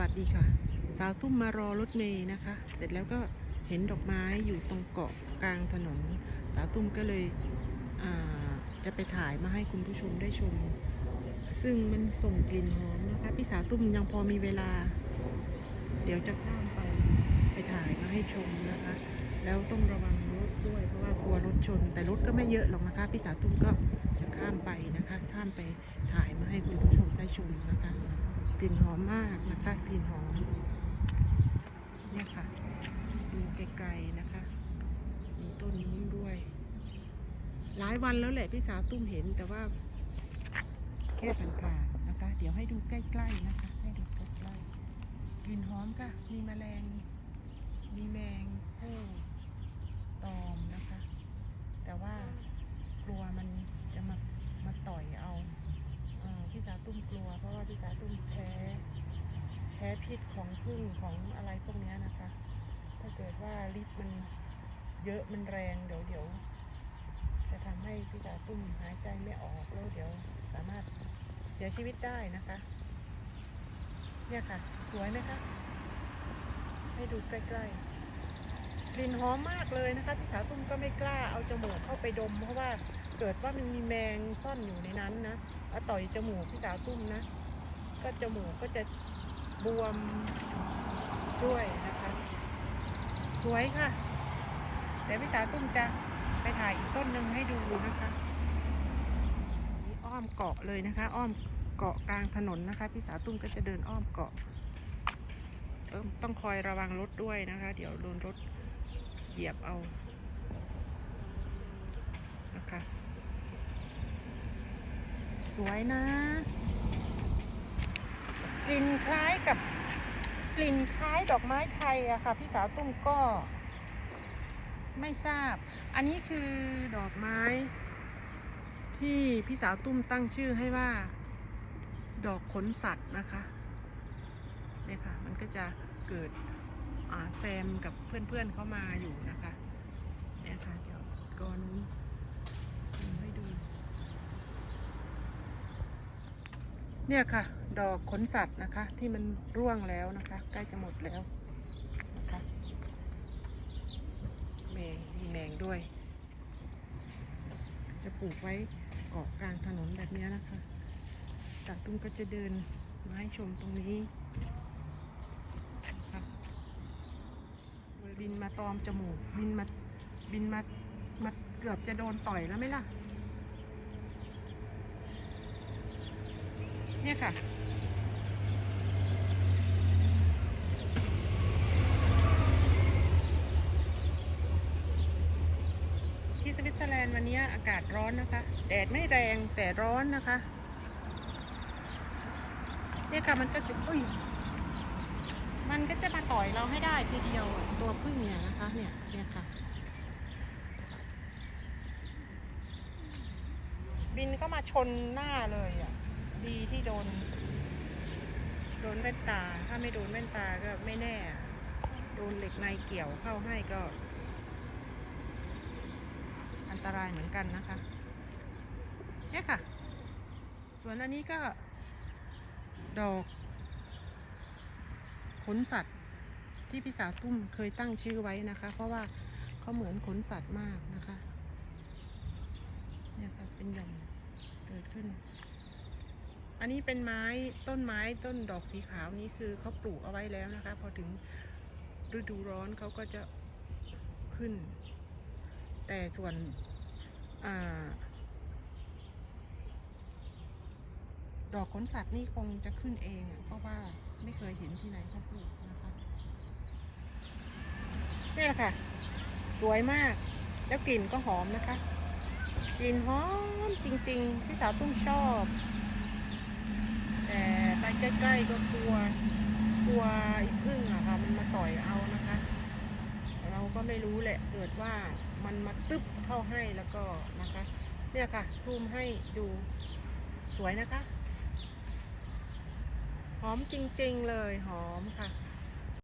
วัสดีค่ะ สาวตุ้มมารอรถเมย์นะคะ เสร็จแล้วก็เห็นดอกไม้อยู่ตรงเกาะกลางถนน สาวตุ้มก็เลยจะไปถ่ายมาให้คุณผู้ชมได้ชม ซึ่งมันส่งกลิ่นหอมนะคะ พี่สาวตุ้มยังพอมีเวลา เดี๋ยวจะข้ามไปไปถ่ายมาให้ชมนะคะ แล้วต้องระวังรถด้วยเพราะว่ากลัวรถชน แต่รถก็ไม่เยอะหรอกนะคะ พี่สาวตุ้มก็จะข้ามไปนะคะ ข้ามไปถ่ายมาให้คุณผู้ชมได้ชมนะคะ กลิ่นหอมมากนะคะกลิ่นหอมเนี่ยค่ะดูไกลๆนะคะ มีต้นนี้ด้วย หลายวันแล้วแหละพี่สาวตุ้มเห็นแต่ว่า แค่ผ่านๆนะคะ เดี๋ยวให้ดูใกล้ๆนะคะ ให้ดูใกล้ๆกลิ่นหอมค่ะ มีแมลง มีแมงผู้ตอมนะคะ แต่ว่ากลัวมันจะมามาต่อยเอา เอ่อพี่สาว ตุ้มกลัว เพราะว่าพี่สาวตุ้มแพ้แพ้พิษของพึ่งของอะไรพวกนี้นะคะ ถ้าเกิดว่าฤทธิ์มันเยอะมันแรงเดี๋ยวเดี๋ยวจะทำให้พี่สาวตุ้มหายใจไม่ออกแล้วเดี๋ยวสามารถเสียชีวิตได้นะคะ เนี่ยค่ะ สวยไหมคะให้ดูใกล้ๆ กลิ่นหอมมากเลยนะคะพี่สาวตุ้มก็ไม่กล้าเอาจมูกเข้าไปดม เพราะว่าเกิดว่ามันมีแมงซ่อนอยู่ในนั้นนะ แล้วต่อยจมูกพี่สาวตุ้มนะ ก็จมูกก็จะบวมด้วยนะคะ สวยค่ะเดี๋ยวพี่สาวตุ้มจะไปถ่ายอีกต้นหนึ่งให้ดูนะคะนี่อ้อมเกาะเลยนะคะ อ้อมเกาะกลางถนนนะคะ พี่สาวตุ้มก็จะเดินอ้อมเกาะต้องคอยระวังรถด้วยนะคะ เดี๋ยวโดนรถเหยียบเอานะคะ สวยนะ กลิ่นคล้ายกับกลิ่นคล้ายดอกไม้ไทยอะค่ะ พี่สาวตุ้มก็ ไม่ทราบ อันนี้คือดอกไม้ ที่พี่สาวตุ้มตั้งชื่อให้ว่า ดอกขนสัตว์นะคะเนี่ยค่ะ มันก็จะเกิดแซมกับเพื่อนๆเข้ามาอยู่นะคะเนี่ยค่ะเดี๋ยวก่อนทำให้ดู เนี่ยค่ะ ดอกขนสัตว์นะคะ ที่มันร่วงแล้วนะคะ ใกล้จะหมดแล้วนะคะแมงมีแมงด้วย จะปลูกไว้เกาะกลางถนนแบบนี้นะคะตาตุ้มก็จะเดินมาให้ชมตรงนี้ค่ะบินมาตอมจมูก บินมาบินมามาเกือบจะโดนต่อยแล้วไหมล่ะ เนี่ยค่ะ ที่สวิตเซอร์แลนด์วันนี้อากาศร้อนนะคะ แดดไม่แรงแต่ร้อนนะคะ เนี่ยค่ะมันก็จะอุ้ยมันก็จะมาต่อยเราให้ได้ทีเดียวตัวพึ่งเนี่ยนะคะ เนี่ยเนี่ยค่ะ บินก็มาชนหน้าเลยอะ ดีที่โดน โดนแว่นตา ถ้าไม่โดนแว่นตาก็ไม่แน่ โดนเหล็กในเกี่ยวเข้าให้ก็ อันตรายเหมือนกันนะคะเนี่ยค่ะ ส่วนอันนี้ก็ ดอกขนสัตว์ที่พี่สาวตุ้มเคยตั้งชื่อไว้นะคะ เพราะว่าเขาเหมือนขนสัตว์มากนะคะ เนี่ยค่ะ เป็นหย่อมเกิดขึ้น อันนี้เป็นไม้ต้นไม้ต้นดอกสีขาวนี้คือเขาปลูกเอาไว้แล้วนะคะ พอถึงฤดูร้อนเขาก็จะขึ้น แต่ส่วนอดอกขนสัตว์นี่คงจะขึ้นเองเพราะว่าไม่เคยเห็นที่ไหนเขาปลูกนะคะนี่แหละค่ะ สวยมาก แล้วกลิ่นก็หอมนะคะ กลิ่นหอมจริง ๆ พี่สาวตุ้มชอบ แต่ไปใกล้ๆก็กลัวกลัวไอีพึ่งอะค่ะ มันมาต่อยเอานะคะ เราก็ไม่รู้แหละเกิดว่ามันมาตึ๊บเข้าให้แล้วก็นะคะ เนี่ยค่ะ ซูมให้ดูสวยนะคะ หอมจริงๆเลยหอมค่ะ